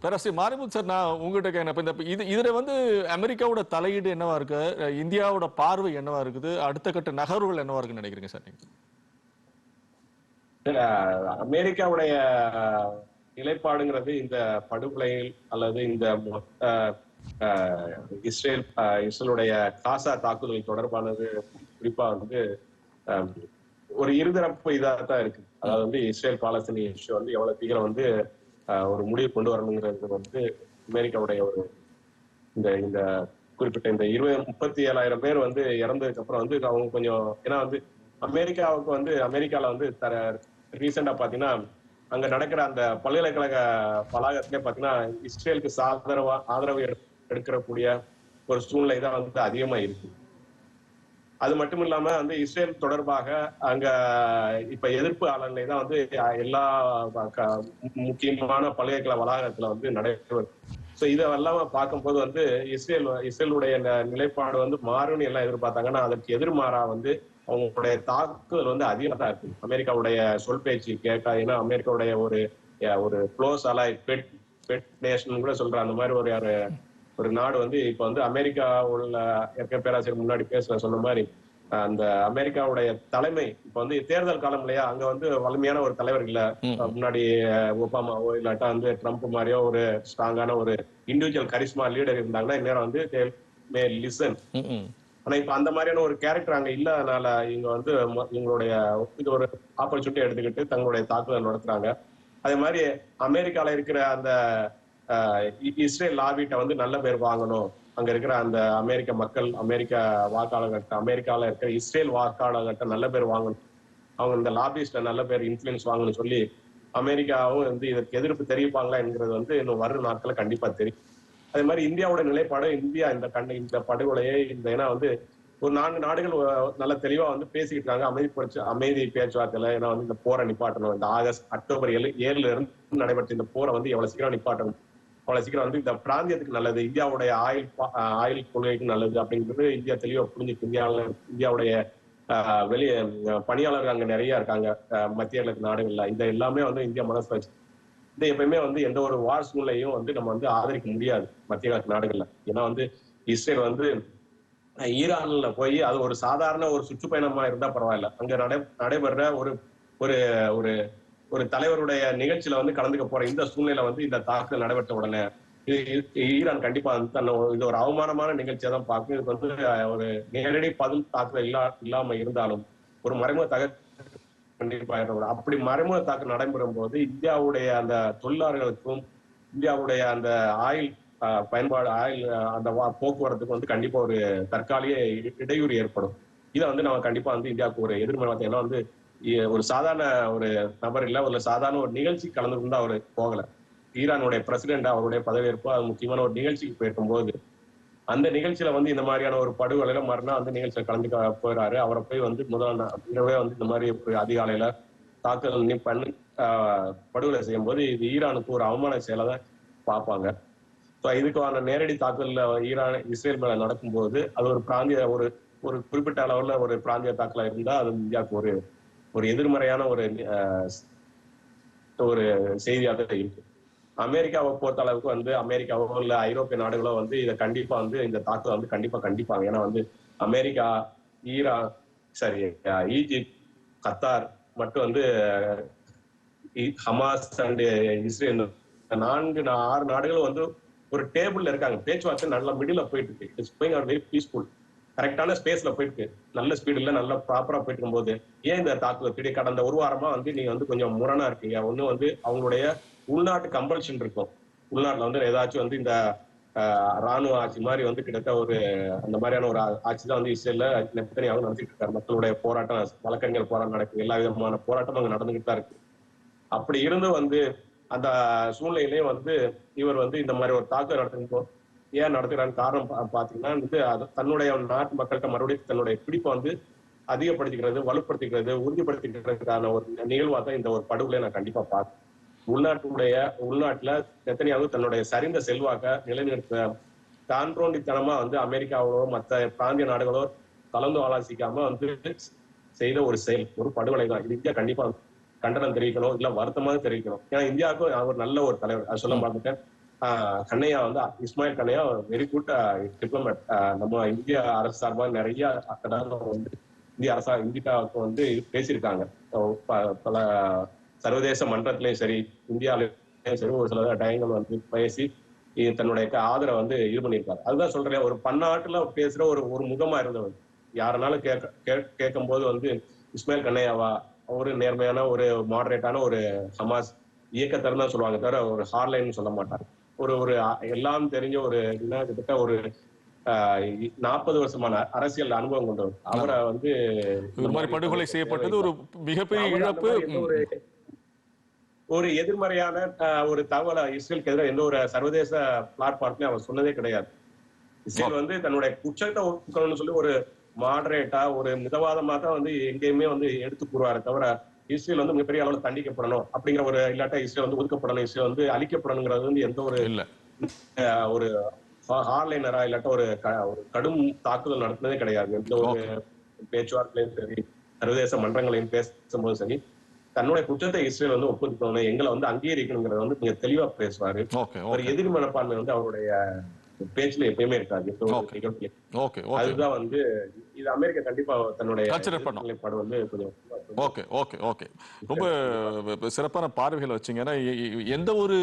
பேராசிரியர் மாரிமுத் சார் நான் உங்ககிட்ட இப்ப இந்த இது இதுல வந்து அமெரிக்காவோட தலையீடு என்னவா இருக்கு? இந்தியாவோட பார்வை என்னவா இருக்குது? அடுத்த கட்ட நகர்வுகள் என்னவா இருக்குன்னு நினைக்கிறீங்க சார் நீங்க? அமெரிக்காவுடைய நிலைப்பாடுங்கிறது இந்த படுகொலையில் அல்லது இந்த மொத்த இஸ்ரேல் இஸ்ரேலுடைய காசா தாக்குதல் தொடர்பானது குறிப்பா வந்து ஒரு இருதரப்பு இதாக தான் இருக்கு. அதாவது வந்து இஸ்ரேல் பாலஸ்தீனிய இஷ்யூ வந்து எவ்வளவு சீக்கிரம் வந்து ஒரு முடிவு கொண்டு வரணுங்கிறது வந்து அமெரிக்காவுடைய ஒரு இந்த இந்த குறிப்பிட்ட இந்த இருபது முப்பத்தி ஏழாயிரம் பேர் வந்து இறந்ததுக்கு அப்புறம் வந்து அவங்க கொஞ்சம் ஏன்னா வந்து அமெரிக்காவுக்கு வந்து அமெரிக்கால வந்து தர ரீசெண்டா பாத்தீங்கன்னா அங்க நடக்கிற அந்த பல்கலைக்கழக வளாகத்திலே பாத்தீங்கன்னா இஸ்ரேலுக்கு ஆதரவா ஆதரவு எடுக்கக்கூடிய ஒரு சூழ்நிலை தான் வந்து அதிகமா இருக்கு. அது மட்டும் இல்லாம வந்து இஸ்ரேல் தொடர்பாக அங்க இப்ப எதிர்ப்பு அலநிலை தான் வந்து எல்லா க- முக்கியமான பல்கலைக்கழக வளாகத்துல வந்து நடைபெறும் ஸோ இதெல்லாம் பார்க்கும்போது வந்து இஸ்ரேல் இஸ்ரேலுடைய நிலைப்பாடு வந்து மாறும்னு எல்லாம் எதிர்பார்த்தாங்கன்னா அதற்கு எதிர்மாறா வந்து அவங்களுடைய தாக்குதல் வந்து அதிகமா தான் இருக்கு. அமெரிக்காவுடைய சொல் பேச்சு கேட்டா ஏன்னா அமெரிக்காவுடைய ஒரு ஒரு close ally pet pet nation கூட சொல்ற அந்த மாதிரி ஒரு ஒரு ஒரு நாடு வந்து இப்ப வந்து அமெரிக்கா உள்ள இருக்க பேராசிரியர் முன்னாடி பேசுற சொன்ன மாதிரி அந்த அமெரிக்காவுடைய தலைமை இப்ப வந்து தேர்தல் காலம் இல்லையா அங்க வந்து வலிமையான ஒரு தலைவர் இல்ல. முன்னாடி ஒபாமாவோ இல்லாட்டா வந்து ட்ரம்ப் மாதிரியோ ஒரு ஸ்ட்ராங்கான ஒரு இண்டிவிஜுவல் கரிஸ்மா லீடர் இருந்தாங்கன்னா இந்நேரம் வந்து மே லிசன். ஆனா இப்ப அந்த மாதிரியான ஒரு கேரக்டர் அங்க இல்லாதனால இவங்க வந்து ம- இவங்களுடைய இது ஒரு ஆப்பர்ச்சுனிட்டி எடுத்துக்கிட்டு தங்களுடைய தாக்குதல் நடத்துறாங்க. அதே மாதிரி அமெரிக்கால இருக்கிற அந்த இஸ்ரேல் லாபிட்ட வந்து நல்ல பேர் வாங்கணும். அங்க இருக்கிற அந்த அமெரிக்க மக்கள் அமெரிக்க வாக்காளர்கிட்ட அமெரிக்கால இருக்கிற இஸ்ரேல் வாக்காளர்கிட்ட நல்ல பேர் வாங்கணும். அவங்க இந்த லாபிஸ்ட நல்ல பேர் இன்ஃபுளுன்ஸ் வாங்கணும்னு சொல்லி அமெரிக்காவும் வந்து இதற்கு எதிர்ப்பு தெரிவிப்பாங்களா என்கிறது வந்து இன்னும் வரும் நாட்கள் கண்டிப்பா தெரியும். அதே மாதிரி இந்தியாவோட நிலைப்பாடு இந்தியா இந்த கண்டு இந்த படுகொலையை இந்த ஏன்னா வந்து ஒரு நான்கு நாடுகள் நல்ல தெளிவா வந்து பேசிக்கிட்டு இருக்காங்க அமைதி புரட்சி அமைதி பேச்சுவார்த்தையில ஏன்னா வந்து இந்த போரை நிப்பாட்டணும். இந்த ஆகஸ்ட் அக்டோபர் ஏழு ஏழுல இருந்து நடைபெற்ற இந்த போரை வந்து எவ்வளவு சீக்கிரம் நிப்பாட்டணும்? அவ்வளவு சீக்கிரம் வந்து இந்த பிராந்தியத்துக்கு நல்லது இந்தியாவுடைய ஆயில் ஆயில் கொள்கைக்கு நல்லது அப்படிங்கிறது இந்தியா தெளிவா புரிஞ்சுக்கு இந்தியாவில் இந்தியாவுடைய வெளியே வெளிய பணியாளர்கள் அங்க நிறைய இருக்காங்க. மத்திய கிழக்கு நாடுகள்ல. இந்த எல்லாமே வந்து இந்தியா மனசு வச்சு இது எப்பயுமே வந்து எந்த ஒரு வார் சூழ்நிலையும் வந்து நம்ம வந்து ஆதரிக்க முடியாது மத்திய கிழக்கு நாடுகள்ல. ஏன்னா வந்து இஸ்ரேல் வந்து ஈரான்ல போய் அது ஒரு சாதாரண ஒரு சுற்றுப்பயணமா இருந்தா பரவாயில்ல. அங்க நடை நடைபெற ஒரு ஒரு ஒரு ஒரு தலைவருடைய நிகழ்ச்சியில வந்து கலந்துக்க போற இந்த சூழ்நிலை வந்து இந்த தாக்குதல் நடைபெற்ற உடனே இது ஈரான் கண்டிப்பா வந்து தன்னை ஒரு- இது ஒரு அவமானமான நிகழ்ச்சியா தான் பார்க்கும். இதுக்கு வந்து ஒரு நேரடி பதில் தாக்குதல் இல்லா இல்லாம இருந்தாலும் ஒரு மறைமுக தக கண்டிப்பா ஏற்படும். அப்படி மறைமுக தாக்கு நடைபெறும் போது இந்தியாவுடைய அந்த தொழிலாளர்களுக்கும் இந்தியாவுடைய அந்த ஆயில் பயன்பாடு ஆயில் அந்த வா- போக்குவரத்துக்கு வந்து கண்டிப்பா ஒரு தற்காலிக இடையூறு ஏற்படும் இதை வந்து நம்ம கண்டிப்பா வந்து இந்தியாவுக்கு ஒரு எதிர்மறை ஏன்னா வந்து ஒரு சாதாரண ஒரு நபர் இல்ல ஒரு சாதாரண ஒரு நிகழ்ச்சி கலந்து கொண்டு அவர் போகல ஈரானுடைய பிரசிடென்ட் அவருடைய பதவியேற்பு அது முக்கியமான ஒரு நிகழ்ச்சிக்கு போயிருக்கும் போது அந்த நிகழ்ச்சியில வந்து இந்த மாதிரியான ஒரு படுகொலையில மறுநாள் அந்த நிகழ்ச்சியில கலந்துக்க போயிறாரு அவரை போய் வந்து முதல் இரவே வந்து இந்த மாதிரி அதிகாலையில தாக்குதல் நீ பண்ணு படுகொலை செய்யும் போது இது ஈரானுக்கு ஒரு அவமான செயலை தான் பார்ப்பாங்க. ஸோ இதுக்கான நேரடி தாக்குதலில் ஈரான் இஸ்ரேல் மேல நடக்கும்போது அது ஒரு பிராந்திய ஒரு ஒரு குறிப்பிட்ட அளவுல ஒரு பிராந்திய தாக்கலா இருந்தா அது இந்தியாவுக்கு ஒரு ஒரு எதிர்மறையான ஒரு ஒரு செய்தியாக இருக்கு. அமெரிக்காவை பொறுத்த அளவுக்கு வந்து அமெரிக்காவோ இல்ல ஐரோப்பிய நாடுகளோ வந்து இதை கண்டிப்பா வந்து இந்த தாக்குதல் வந்து கண்டிப்பா கண்டிப்பாங்க. ஏன்னா வந்து அமெரிக்கா ஈரான் சரி ஈஜிப்ட் கத்தார் மட்டும் வந்து ஹமாஸ் அண்ட் இஸ்ரேல் நான்கு நா- ஆறு நாடுகளும் வந்து ஒரு டேபிள்ல இருக்காங்க. பேச்சுவார்த்தை நல்லா மிடில் போயிட்டு இருக்கு இட்ஸ் கோயிங் வெரி பீஸ்ஃபுல் கரெக்டான ஸ்பேஸ்ல போயிட்டு இருக்கு நல்ல ஸ்பீடுல நல்ல ப்ராப்பரா போயிட்டு இருக்கும்போது ஏன் இந்த தாக்குதல்? திடீர் கடந்த ஒரு வாரமா வந்து நீங்க வந்து கொஞ்சம் முரணா இருக்கீங்க. ஒன்னு வந்து அவங்களுடைய உள்நாட்டு கம்பல்ஷன் இருக்கும். உள்நாட்டில் வந்து ஏதாச்சும் வந்து இந்த ஆஹ், ராணுவ ஆட்சி மாதிரி வந்து கிட்டத்தட்ட ஒரு அந்த மாதிரியான ஒரு ஆட்சி தான் வந்து இஸ்ரேல்ல நெத்தனியாக நடத்திட்டு இருக்காரு. மக்களுடைய போராட்டம் வழக்கறிஞர் போராட்டம் நடக்குது. எல்லா விதமான போராட்டமும் அங்கே நடந்துகிட்டு தான் இருக்கு. அப்படி இருந்து வந்து அந்த சூழ்நிலையிலேயே வந்து இவர் வந்து இந்த மாதிரி ஒரு தாக்குதல் நடத்துகிறோம் ஏன் நடத்துகிறான்னு காரணம் பார்த்தீங்கன்னா பாத்தீங்கன்னா வந்து அது தன்னுடைய நாட்டு மக்கள்கிட்ட மறுபடியும் தன்னுடைய பிடிப்பை வந்து அதிகப்படுத்திக்கிறது வலுப்படுத்திக்கிறது உறுதிப்படுத்திக்கிறதுக்கான ஒரு நிகழ்வாக தான் இந்த ஒரு படுகொலை நான் கண்டிப்பாக பார்க்கிறேன் உள்நாட்டுடைய உள்நாட்டுல நெத்தனியாவது தன்னுடைய சரிந்த செல்வாக்க நிலைநிறுத்த தான்றோண்டித்தனமா வந்து அமெரிக்காவோ மத்த பிராந்திய நாடுகளோ கலந்து ஆலோசிக்காம வந்து செய்த ஒரு செயல் ஒரு படுகொலை தான் இது இந்தியா கண்டிப்பா கண்டனம் தெரிவிக்கணும் இல்ல வருத்தமாக தெரிவிக்கணும். ஏன்னா இந்தியாவுக்கும் அவர் நல்ல ஒரு தலைவர். அது சொல்ல மாட்டேன் கண்ணையா வந்து Ismail Haniyeh very good diplomat நம்ம இந்திய அரசு சார்பாக நிறைய வந்து இந்திய அரசா இந்தியாவுக்கு வந்து பேசியிருக்காங்க. பல சர்வதேச மன்றத்திலையும் சரி இந்தியாவிலையும் சரி ஒரு சில டயங்கள் வந்து பேசி தன்னுடைய ஆதரவை வந்து இது பண்ணியிருக்காரு. அதுதான் சொல்றேன் ஒரு பன்னாட்டுல பேசுற ஒரு ஒரு முகமா இருந்தவர். யாருனாலும் கேட்க கேட்கும் போது வந்து இஸ்மாயில் கண்ணையாவா ஒரு நேர்மையான ஒரு மாடரேட்டான ஒரு ஹமாஸ் இயக்கத்தர் தான் சொல்லுவாங்க தவிர ஒரு ஹார்லைன் சொல்ல மாட்டாங்க ஒரு ஒரு எல்லாம் தெரிஞ்ச ஒரு என்ன கிட்டத்தட்ட ஒரு நாற்பது வருஷமான அரசியல் அனுபவம் கொண்டவர். அவரை வந்து இது மாதிரி படுகொலை செய்யப்பட்டது ஒரு மிகப்பெரிய இழப்பு. ஒரு எதிர்மறையான ஒரு தகவலை இஸ்ரேலுக்கு எதிராக எந்த ஒரு சர்வதேச பிளாட்ஃபார்ம்லயும் அவர் சொன்னதே கிடையாது. இஸ்ரேல் வந்து தன்னுடைய குற்றத்தை ஒப்புக்கணும்னு சொல்லி ஒரு மாடரேட்டா ஒரு மிதவாதமா தான் வந்து எங்கேயுமே வந்து எடுத்து கூறுவாரு தவிர இஸ்ரேல் வந்து மிகப்பெரிய அளவில் தண்டிக்கப்படணும் அப்படிங்கிற ஒரு இல்லாட்டா இஸ்ரேல் வந்து ஒதுக்கப்படணும் இஸ்ரேல் வந்து அழிக்கப்படணுங்கிறது வந்து எந்த ஒரு ஒரு ஹார்லைனரா இல்லாட்ட ஒரு ஒரு கடும் தாக்குதல் நடத்தினதே கிடையாது. எந்த ஒரு பேச்சுவார்த்தையிலும் சரி சர்வதேச மன்றங்களையும் பேசும்போது சரி தன்னுடைய குற்றத்தை இஸ்ரேல் வந்து ஒப்புக்கணும் எங்களை வந்து அங்கீகரிக்கணுங்கிறத வந்து மிக தெளிவா பேசுவாரு. ஓகே எதிர் மனப்பான்மை வந்து அவருடைய பேச்சுல எப்பயுமே இருக்காது. ஓகே அதுதான் வந்து இது அமெரிக்கா கண்டிப்பா தன்னுடைய Consider பண்ணும். நிலைப்பாடு வந்து கொஞ்சம் ஓகே ஓகே ஓகே ரொம்ப சிறப்பான பார்வைகளை வச்சிங்க. ஏன்னா எந்த ஒரு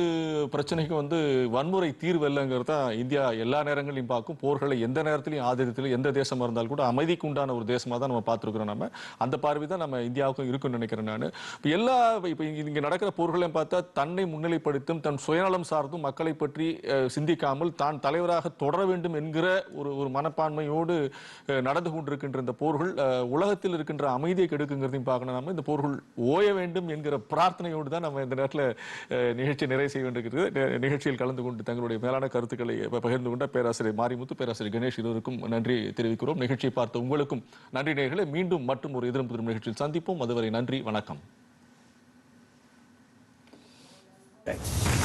பிரச்சனைக்கும் வந்து வன்முறை தீர்வு இல்லைங்கிறது தான் இந்தியா எல்லா நேரங்களையும் பார்க்கும். போர்களை எந்த நேரத்திலையும் ஆதரித்திலும் எந்த தேசமா இருந்தாலும் கூட அமைதிக்கு உண்டான ஒரு தேசமா தான் நம்ம பார்த்துருக்கிறோம் நம்ம. அந்த பார்வை தான் நம்ம இந்தியாவுக்கும் இருக்குன்னு நினைக்கிறேன் நான். இப்போ எல்லா இப்போ இங்க நடக்கிற போர்களையும் பார்த்தா தன்னை முன்னிலைப்படுத்தும் தன் சுயநலம் சார்ந்தும் மக்களை பற்றி சிந்திக்காமல் தான் தலைவராக தொடர வேண்டும் என்கிற ஒரு ஒரு மனப்பான்மையோடு நடந்து கொண்டிருக்கின்ற இந்த போர்கள் உலகத்தில் இருக்கின்ற அமைதியை கெடுக்குங்கிறதையும் பார்க்கணும். நம்ம இந்த போர்கள் ஓய வேண்டும் என்கிற பிரார்த்தனையோடு தான் நம்ம இந்த நேரத்தில் நிகழ்ச்சி நிறைவு செய்ய வேண்டியிருக்கிறது. நிகழ்ச்சியில் கலந்து கொண்டு தங்களுடைய மேலான கருத்துக்களை பகிர்ந்து கொண்ட பேராசிரியர் மாரிமுத்து பேராசிரியர் கணேஷ் இருவருக்கும் நன்றி தெரிவிக்கிறோம். நிகழ்ச்சியை பார்த்த உங்களுக்கும் நன்றி நேர்களை மீண்டும் மற்றும் ஒரு எதிரும் புதிரும் நிகழ்ச்சியில் சந்திப்போம். அதுவரை நன்றி வணக்கம். Thanks.